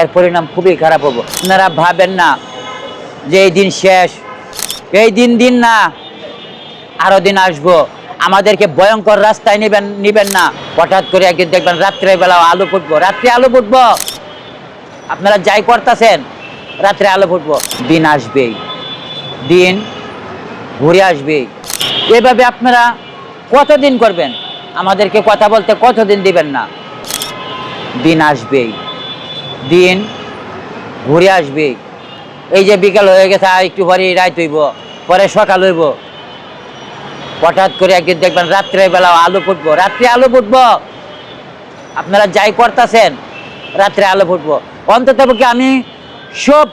এর পরিণাম খুবই খারাপ হব। আপনারা ভাবেন না যে এই দিন শেষ, এই দিন দিন না, আরও দিন আসব। আমাদেরকে ভয়ঙ্কর রাস্তায় নেবেন, নিবেন না। হঠাৎ করে একদিন দেখবেন রাত্রে বেলা আলো ফুটবো। রাত্রে আলো ফুটবো? আপনারা যাই করতেছেন, রাত্রে আলো ফুটবো। দিন আসবেই। দিন ঘুরে আসবেই। এভাবে আপনারা কতদিন করবেন? আমাদেরকে কথা বলতে কতদিন দিবেন না? দিন আসবেই। দিন ঘুরে আসবেই এই যে বিকাল হয়ে গেছে, আর একটু পরে রাত হইব, পরে সকাল হইব। হঠাৎ করে একদিন দেখবেন রাত্রে বেলা আলো ফুটবো। রাত্রে আলো ফুটবো? আপনারা যাই করতেছেন রাত্রে আলো ফুটবো। অন্তত আমি সব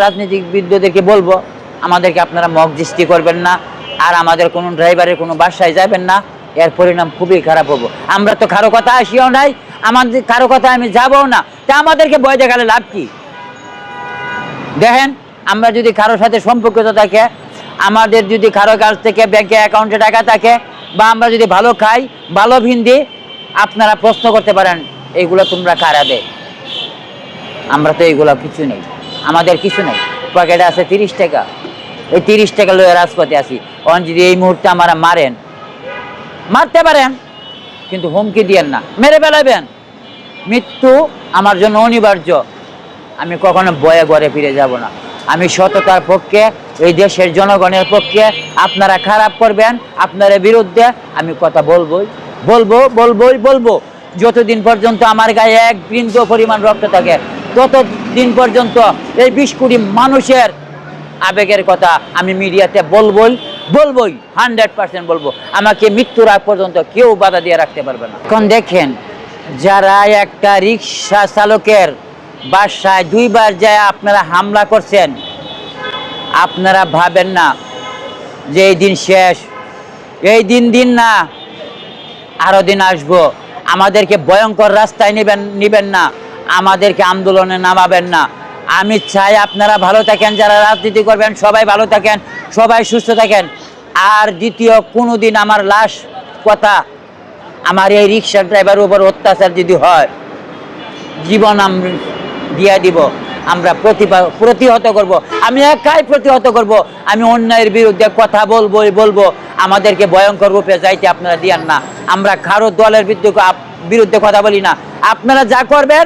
রাজনীতিবিদদেরকে বলব, আমাদেরকে আপনারা মগ দৃষ্টি করবেন না, আর আমাদের কোনো ড্রাইভারের কোনো বাসায় যাবেন না, এর পরিণাম খুবই খারাপ হব। আমরা তো কারও কথা আসিও নাই আমাদের কারও কথা আমি যাব না, তা আমাদেরকে ভয় দেখালে লাভ কি? দেখেন, আমরা যদি কারোর সাথে সম্পর্কিত থাকে, আমাদের যদি কারও কাছ থেকে ব্যাংকে অ্যাকাউন্টে টাকা থাকে, বা আমরা যদি ভালো খাই, ভালো ভিন্দি আপনারা প্রশ্ন করতে পারেন এইগুলো তোমরা কারা দে আমরা তো এইগুলো কিছু নেই, আমাদের কিছু নেই। পকেটে আছে তিরিশ টাকা। এই তিরিশ টাকা লয়ে রাজপথে আসি অন যদি এই মুহূর্তে আমরা মারেন, মারতে পারেন, কিন্তু হুমকি দিয়েন না, মেরে ফেলাবেন। মৃত্যু আমার জন্য অনিবার্য। আমি কখনো বয়ে ঘরে ফিরে যাব না। আমি সততার পক্ষে, এই দেশের জনগণের পক্ষে আপনারা খারাপ করবেন আপনাদের বিরুদ্ধে আমি কথা বলবই। বলব বলবই, বলব। যতদিন পর্যন্ত আমার গায়ে এক বিন্দু পরিমাণ রক্ত থাকে, ততদিন পর্যন্ত এই বিশ কোটি মানুষের আবেগের কথা আমি মিডিয়াতে বলবই বলবই, হান্ড্রেড পার্সেন্ট বলব। আমাকে মৃত্যুর আগ পর্যন্ত কেউ বাধা দিয়ে রাখতে পারবে না। এখন দেখেন যারা একটা রিক্সা চালকের বাসায় দুইবার যায় আপনারা হামলা করছেন, আপনারা ভাবেন না যে এই দিন শেষ। এই দিন দিন না, আরও দিন আসব। আমাদেরকে ভয়ঙ্কর রাস্তায় নেবেন, নিবেন না। আমাদেরকে আন্দোলনে নামাবেন না। আমি চাই আপনারা ভালো থাকেন, যারা রাজনীতি করবেন, সবাই ভালো থাকেন, সবাই সুস্থ থাকেন। আর দ্বিতীয় কোনো দিন আমার লাশ কথা আমার এই রিক্সা ড্রাইভারের উপর অত্যাচার যদি হয়, জীবন আমি দিয়ে দিব, আমরা প্রতিহত করব। আমি একাই প্রতিহত করব। আমি অন্যায়ের বিরুদ্ধে কথা বলবোই বলব। আমাদেরকে ভয়ঙ্কর রূপে যাইতে আপনারা দিয়ান না। আমরা কারও দলের বিরুদ্ধে বিরুদ্ধে কথা বলি না। আপনারা যা করবেন,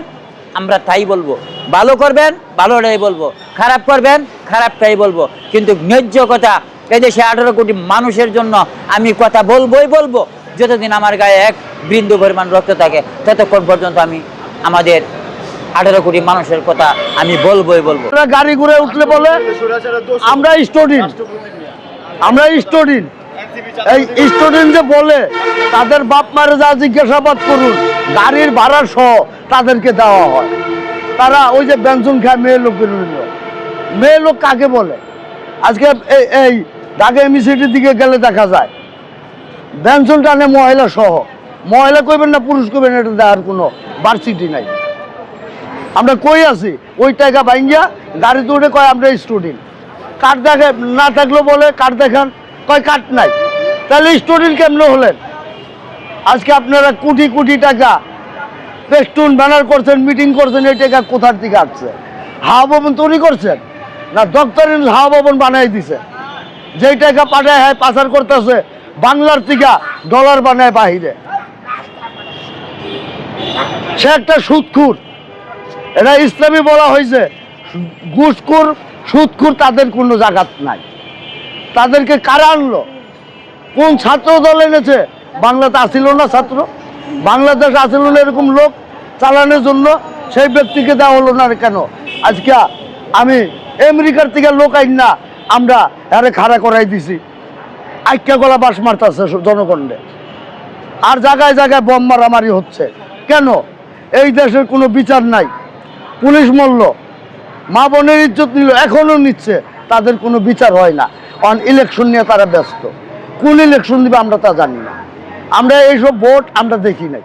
আমরা তাই বলব। ভালো করবেন, ভালোটাই বলব। খারাপ করবেন, খারাপটাই বলব। কিন্তু ন্যায্য কথা, এদেশে আঠারো কোটি মানুষের জন্য আমি কথা বলবোই বলব। যতদিন আমার গায়ে এক বিন্দু পরিমাণ রক্ত থাকে, ততক্ষণ পর্যন্ত আমি আমাদের আঠারো কোটি মানুষের কথা আমি বলবোই বলব। গাড়ি ঘুরে উঠলে বলে, আমরা স্টুডেন্ট আমরা স্টুডেন্ট এই স্টুডেন্ট যে বলে, তাদের বাপ মারে যা জিজ্ঞাসাবাদ করুন, গাড়ির ভাড়া সহ তাদেরকে দেওয়া হয়। তারা ওই যে ব্যঞ্জন খায়, মেয়ে জন্য মেয়ে লোক কাকে বলে? আজকে এই ঢাকা এমইসিটির দিকে গেলে দেখা যায়। ব্যঞ্জন টানে মহিলা সহ। মহিলা কইবেন না, পুরুষ কইবেন এটা দেওয়ার কোনো ভার্সিটি নাই। আমরা কই আছি? ওই টাকা ভাঙ্গিয়া গাড়িতে উঠে কয়, আমরা স্টুডেন্ট কার্ড দেখে, না থাকলেও বলে কার্ড দেখান। কয় কার্ড নাই। তাহলে স্টুডেন্ট কেমনে হলেন? আজকে আপনারা কোটি কোটি টাকা পেস্টুন ব্যানার করছেন মিটিং করছেন, এই টাকা কোথার থেকে আসছে? হাওয়া ভবন তৈরি করছেন? না দপ্তরের হাওয়া ভবন বানাই দিছে? যেই টাকা পাঠায় হ্যাঁ পাচার করতেছে বাংলার থেকে ডলার বানায় বাহিরে। সে একটা সুদখুর এটা ইসলামী বলা হয়েছে, ঘুষখুর সুদখুর তাদের কোনো জায়গাত নাই। তাদেরকে কারা আনলো? কোন ছাত্র দল এনেছে? বাংলাতে আসিল না ছাত্র? বাংলাদেশ আসিল না এরকম লোক চালানোর জন্য? সেই ব্যক্তিকে দেওয়া হলো না কেন? আজকে আমি আমেরিকার থেকে লোক আইন না, আমরা আরে খাড়া করাই দিছি। আইকা গলা বাস মারতেছে জনগণে আর জায়গায় জায়গায় বোম মারামারি হচ্ছে। কেন? এই দেশের কোনো বিচার নাই। পুলিশ মরল। মা বোনের ইজ্জত নিল, এখনও নিচ্ছে। তাদের কোনো বিচার হয় না। অন ইলেকশন নিয়ে তারা ব্যস্ত। কোন ইলেকশন দিবে আমরা তা জানি না। আমরা এইসব ভোট আমরা দেখি নাই।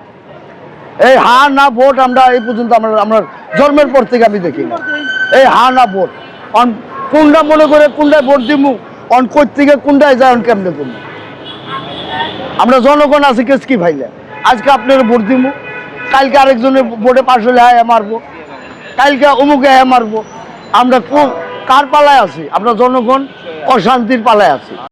এই হা না ভোট আমরা এই পর্যন্ত আমরা আমরা জন্মের পর থেকে আমি দেখি না এই হা না ভোট। কোনটা মনে করে কোনটা ভোট দিমু? অন কোনটায় যায় অন কেমনে আমরা জনগণ আছি, কেস কি ভাইলে? আজকে আপনার ভোট দিব কালকে আরেকজনের ভোটে পাশ হলে হ্যাঁ মারবো, কালকে অমুকে হ্যাঁ মারবো। আমরা কোন কার পালায় আছি? আমরা জনগণ অশান্তির পালায় আছি।